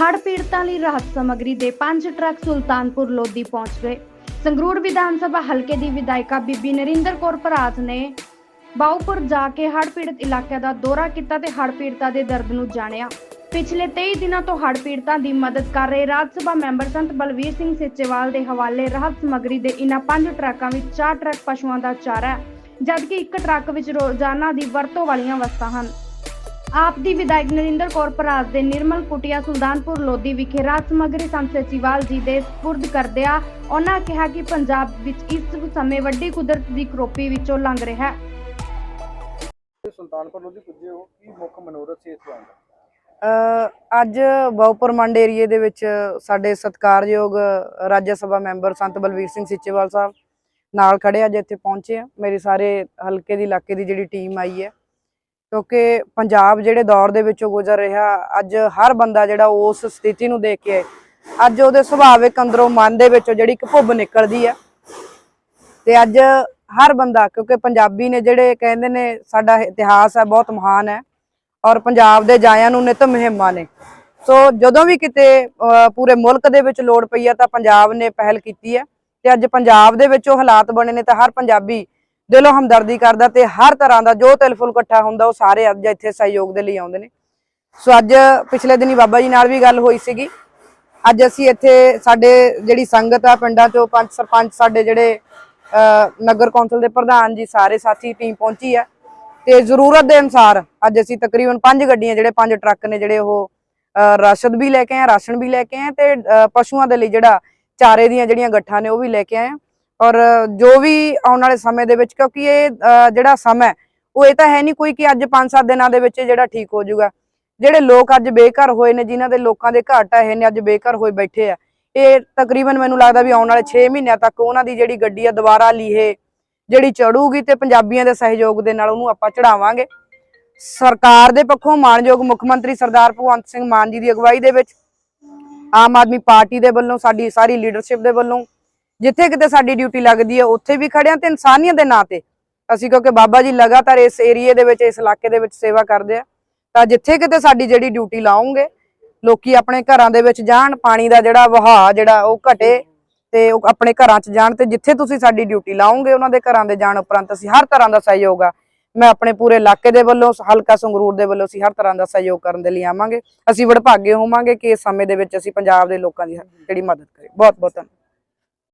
ਹੜ੍ਹ ਪੀੜਤਾਂ ਲਈ ਰਾਹਤ ਸਮੱਗਰੀ ਦੇ ਪੰਜ ਟਰੱਕ ਸੁਲਤਾਨਪੁਰ ਲੋਧੀ ਪਹੁੰਚ ਗਏ। ਸੰਗਰੂਰ ਵਿਧਾਨ ਸਭਾ ਹਲਕੇ ਦੀ ਵਿਧਾਇਕਾ ਬੀਬੀ ਨਰਿੰਦਰ ਕੌਰ ਭਰਾਤ ਨੇ ਬਾਉਪੁਰ ਜਾ ਕੇ ਹੜ੍ਹ ਪੀੜਤ ਇਲਾਕਿਆਂ ਦਾ ਦੌਰਾ ਕੀਤਾ ਤੇ ਹੜ੍ਹ ਪੀੜਤਾਂ ਦੇ ਦਰਦ ਨੂੰ ਜਾਣਿਆ। ਪਿਛਲੇ 23 ਦਿਨਾਂ ਤੋਂ ਹੜ੍ਹ ਪੀੜਤਾਂ ਦੀ ਮਦਦ ਕਰ ਰਹੇ ਰਾਜ ਸਭਾ ਮੈਂਬਰ ਸੰਤ ਬਲਵੀਰ ਸਿੰਘ ਸੇਚੇਵਾਲ ਦੇ ਹਵਾਲੇ ਰਾਹਤ ਸਮੱਗਰੀ ਦੇ ਇਨ੍ਹਾਂ ਪੰਜ ਟਰੱਕਾਂ ਵਿੱਚ ਚਾਰ ਟਰੱਕ ਪਸ਼ੂਆਂ ਦਾ ਚਾਰਾ ਹੈ, ਜਦਕਿ ਇੱਕ ਟਰੱਕ ਵਿੱਚ ਰੋਜ਼ਾਨਾ ਦੀ ਵਰਤੋਂ ਵਾਲੀਆਂ ਵਸਤਾਂ ਹਨ। ਆਪ ਦੀ ਵਿਧਾਇਕ ਨਰਿੰਦਰ ਕੌਰ ਭਰਾਜ ਦੇ ਨਿਰਮਲ ਕੁਟਿਆ ਸੁਲਤਾਨਪੁਰ ਲੋਧੀ ਵਿਖੇ ਰਾਜ ਸਮਗਰੀ ਸੰਤ ਸਚਿਵਾਲ ਜੀ ਦੇ ਸਪੁਰਦ ਕਰਦਿਆਂ ਉਹਨਾਂ ਕਿਹਾ ਕਿ ਪੰਜਾਬ ਵਿੱਚ ਇਸ ਸਮੇਂ ਵੱਡੀ ਕੁਦਰਤ ਦੀ ਕਰੋਪੀ ਵਿੱਚੋਂ ਲੰਘ ਰਿਹਾ ਹੈ। ਸੁਲਤਾਨਪੁਰ ਲੋਧੀ ਪੁੱਜੇ ਹੋ ਕੀ ਮੁੱਖ ਮਨੋਰਥ ਸੀ ਦਾ ਅ, ਅੱਜ ਬਹੁਪੁਰ ਮੰਡ ਏਰੀਏ ਦੇ ਵਿੱਚ ਸਾਡੇ ਸਤਿਕਾਰਯੋਗ ਰਾਜ ਸਭਾ ਮੈਂਬਰ ਸੰਤ ਬਲਵੀਰ ਸਿੰਘ ਸਿੱਚੇਵਾਲ ਸਾਹਿਬ ਨਾਲ ਖੜੇ ਅੱਜ ਇੱਥੇ ਪਹੁੰਚੇ ਆ। ਮੇਰੇ ਸਾਰੇ ਹਲਕੇ ਦੀ ਇਲਾਕੇ ਦੀ ਜਿਹੜੀ ਟੀਮ ਆਈ ਹੈ ਕਿਉਂਕਿ ਪੰਜਾਬ ਜਿਹੜੇ ਦੌਰ ਦੇ ਵਿੱਚੋਂ ਗੁਜ਼ਰ ਰਿਹਾ ਅੱਜ ਹਰ ਬੰਦਾ ਜਿਹੜਾ ਉਸ ਸਥਿਤੀ ਨੂੰ ਦੇਖ ਕੇ ਅੱਜ ਉਹਦੇ ਸੁਭਾਵਿਕ ਅੰਦਰੋਂ ਮਨ ਦੇ ਵਿੱਚੋਂ ਜਿਹੜੀ ਇੱਕ ਭੁੱਬ ਨਿਕਲਦੀ ਹੈ ਤੇ ਅੱਜ ਹਰ ਬੰਦਾ ਕਿਉਂਕਿ ਪੰਜਾਬੀ ਨੇ ਜਿਹੜੇ ਕਹਿੰਦੇ ਨੇ ਸਾਡਾ ਇਤਿਹਾਸ ਹੈ ਬਹੁਤ ਮਹਾਨ ਹੈ ਔਰ ਪੰਜਾਬ ਦੇ ਜਾਇਆਂ ਨੂੰ ਨਿਤ ਮੁਹਿੰਮਾਂ ਨੇ। ਸੋ ਜਦੋਂ ਵੀ ਕਿਤੇ ਅਹ, ਪੂਰੇ ਮੁਲਕ ਦੇ ਵਿੱਚ ਲੋੜ ਪਈ ਹੈ ਤਾਂ ਪੰਜਾਬ ਨੇ ਪਹਿਲ ਕੀਤੀ ਹੈ ਤੇ ਅੱਜ ਪੰਜਾਬ ਦੇ ਵਿੱਚ ਉਹ ਹਾਲਾਤ ਬਣੇ ਨੇ ਤਾਂ ਹਰ ਪੰਜਾਬੀ ਦਿਲੋਂ ਹਮਦਰਦੀ ਕਰਦਾ ਤੇ ਹਰ ਤਰ੍ਹਾਂ ਦਾ ਜੋ ਤਿਲਫੁਲ ਇਕੱਠਾ ਹੁੰਦਾ ਉਹ ਸਾਰੇ ਅੱਜ ਇੱਥੇ ਸਹਿਯੋਗ ਦੇ ਲਈ ਆਉਂਦੇ ਨੇ। ਸੋ ਅੱਜ ਪਿਛਲੇ ਦਿਨੀ ਬਾਬਾ ਜੀ ਨਾਲ ਵੀ ਗੱਲ ਹੋਈ ਸੀਗੀ। ਅੱਜ ਅਸੀਂ ਇੱਥੇ ਸਾਡੇ ਜਿਹੜੀ ਸੰਗਤ ਆ ਪਿੰਡਾਂ ਚੋਂ ਪੰਜ ਸਰਪੰਚ ਸਾਡੇ ਜਿਹੜੇ ਅਹ, ਨਗਰ ਕੌਂਸਲ ਦੇ ਪ੍ਰਧਾਨ ਜੀ ਸਾਰੇ ਸਾਥੀ ਟੀਮ ਪਹੁੰਚੀ ਆ। ਤੇ ਜ਼ਰੂਰਤ ਦੇ ਅਨੁਸਾਰ ਅੱਜ ਅਸੀਂ ਤਕਰੀਬਨ ਪੰਜ ਗੱਡੀਆਂ ਜਿਹੜੇ ਪੰਜ ਟਰੱਕ ਨੇ ਜਿਹੜੇ ਉਹ ਅਹ, ਰਸਦ ਵੀ ਲੈ ਕੇ ਆਏ ਰਾਸ਼ਨ ਵੀ ਲੈ ਕੇ ਆਏ ਤੇ ਪਸ਼ੂਆਂ ਦੇ ਲਈ ਜਿਹੜਾ ਚਾਰੇ ਦੀਆਂ ਜਿਹੜੀਆਂ ਗੱਠਾਂ ਨੇ ਉਹ ਵੀ ਲੈ ਕੇ ਆਏ ਹਾਂ। ਔਰ ਜੋ ਵੀ ਆਉਣ ਵਾਲੇ ਸਮੇਂ ਦੇ ਵਿੱਚ, ਕਿਉਂਕਿ ਇਹ ਜਿਹੜਾ ਸਮਾਂ ਉਹ ਇਹ ਤਾਂ ਹੈ ਨਹੀਂ ਕੋਈ ਕਿ ਅੱਜ 5-7 ਦਿਨਾਂ ਦੇ ਵਿੱਚ ਇਹ ਜਿਹੜਾ ਠੀਕ ਹੋ ਜਾਊਗਾ। ਜਿਹੜੇ ਲੋਕ ਅੱਜ ਬੇਘਰ ਹੋਏ ਨੇ, ਜਿਨ੍ਹਾਂ ਦੇ ਲੋਕਾਂ ਦੇ ਘਰ ਢਾਹੇ ਨੇ ਅੱਜ ਬੇਘਰ ਹੋਏ ਬੈਠੇ ਆ, ਇਹ ਤਕਰੀਬਨ ਮੈਨੂੰ ਲੱਗਦਾ ਵੀ ਆਉਣ ਵਾਲੇ 6 ਮਹੀਨਿਆਂ ਤੱਕ ਉਹਨਾਂ ਦੀ ਜਿਹੜੀ ਗੱਡੀ ਆ, ਦੁਬਾਰਾ ਲੀਹੇ, ਜਿਹੜੀ ਚੜੂਗੀ ਤੇ ਪੰਜਾਬੀਆਂ ਦੇ ਸਹਿਯੋਗ ਦੇ ਨਾਲ ਉਹਨੂੰ ਆਪਾਂ ਚੜਾਵਾਂਗੇ। ਸਰਕਾਰ ਦੇ ਪੱਖੋਂ ਮਾਨਯੋਗ ਮੁੱਖ ਮੰਤਰੀ ਸਰਦਾਰ ਭਗਵੰਤ ਸਿੰਘ ਮਾਨ ਜੀ ਦੀ ਅਗਵਾਈ ਦੇ ਵਿੱਚ, ਆਮ ਆਦਮੀ ਪਾਰਟੀ ਦੇ ਵੱਲੋਂ ਸਾਡੀ ਸਾਰੀ ਲੀਡਰਸ਼ਿਪ ਦੇ ਵੱਲੋਂ ਜਿੱਥੇ ਕਿਤੇ ਸਾਡੀ ਡਿਊਟੀ ਲੱਗਦੀ ਹੈ ਉੱਥੇ ਵੀ ਖੜਿਆਂ ਤੇ ਇਨਸਾਨੀਅਤ ਦੇ ਨਾਂ ਤੇ। ਅਸੀਂ ਕਿਉਂਕਿ ਬਾਬਾ ਜੀ ਲਗਾਤਾਰ ਇਸ ਏਰੀਏ ਦੇ ਵਿੱਚ, ਇਸ ਇਲਾਕੇ ਦੇ ਵਿੱਚ ਸੇਵਾ ਕਰਦੇ ਆ। ਤਾਂ ਜਿੱਥੇ ਕਿਤੇ ਸਾਡੀ ਜਿਹੜੀ ਡਿਊਟੀ ਲਾਉਂਗੇ, ਲੋਕੀ ਆਪਣੇ ਘਰਾਂ ਦੇ ਵਿੱਚ ਜਾਣ, ਪਾਣੀ ਦਾ ਜਿਹੜਾ ਵਹਾਅ, ਜਿਹੜਾ ਉਹ ਘਟੇ ਤੇ ਉਹ ਆਪਣੇ ਘਰਾਂ 'ਚ ਜਾਣ ਤੇ ਜਿੱਥੇ ਤੁਸੀਂ ਸਾਡੀ ਡਿਊਟੀ ਲਾਉਂਗੇ, ਉਹਨਾਂ ਦੇ ਘਰਾਂ ਦੇ ਜਾਣ ਉਪਰੰਤ ਅਸੀਂ ਹਰ ਤਰ੍ਹਾਂ ਦਾ ਸਹਿਯੋਗ ਆ। ਮੈਂ ਆਪਣੇ ਪੂਰੇ ਇਲਾਕੇ ਦੇ ਵੱਲੋਂ, ਹਲਕਾ ਸੰਗਰੂਰ ਦੇ ਵੱਲੋਂ ਅਸੀਂ ਹਰ ਤਰ੍ਹਾਂ ਦਾ ਸਹਿਯੋਗ ਕਰਨ ਦੇ ਲਈ ਆਵਾਂਗੇ। ਅਸੀਂ ਵਡਭਾਗੇ ਹੋਵਾਂਗੇ ਕਿ ਇਸ ਸਮੇਂ ਦੇ ਵਿੱਚ ਅਸੀਂ ਪੰਜਾਬ ਦੇ ਲੋਕਾਂ ਦੀ ਜਿਹੜੀ ਮਦਦ ਕਰੇ। ਬਹੁਤ ਬਹੁਤ ਧੰਨਵਾਦ।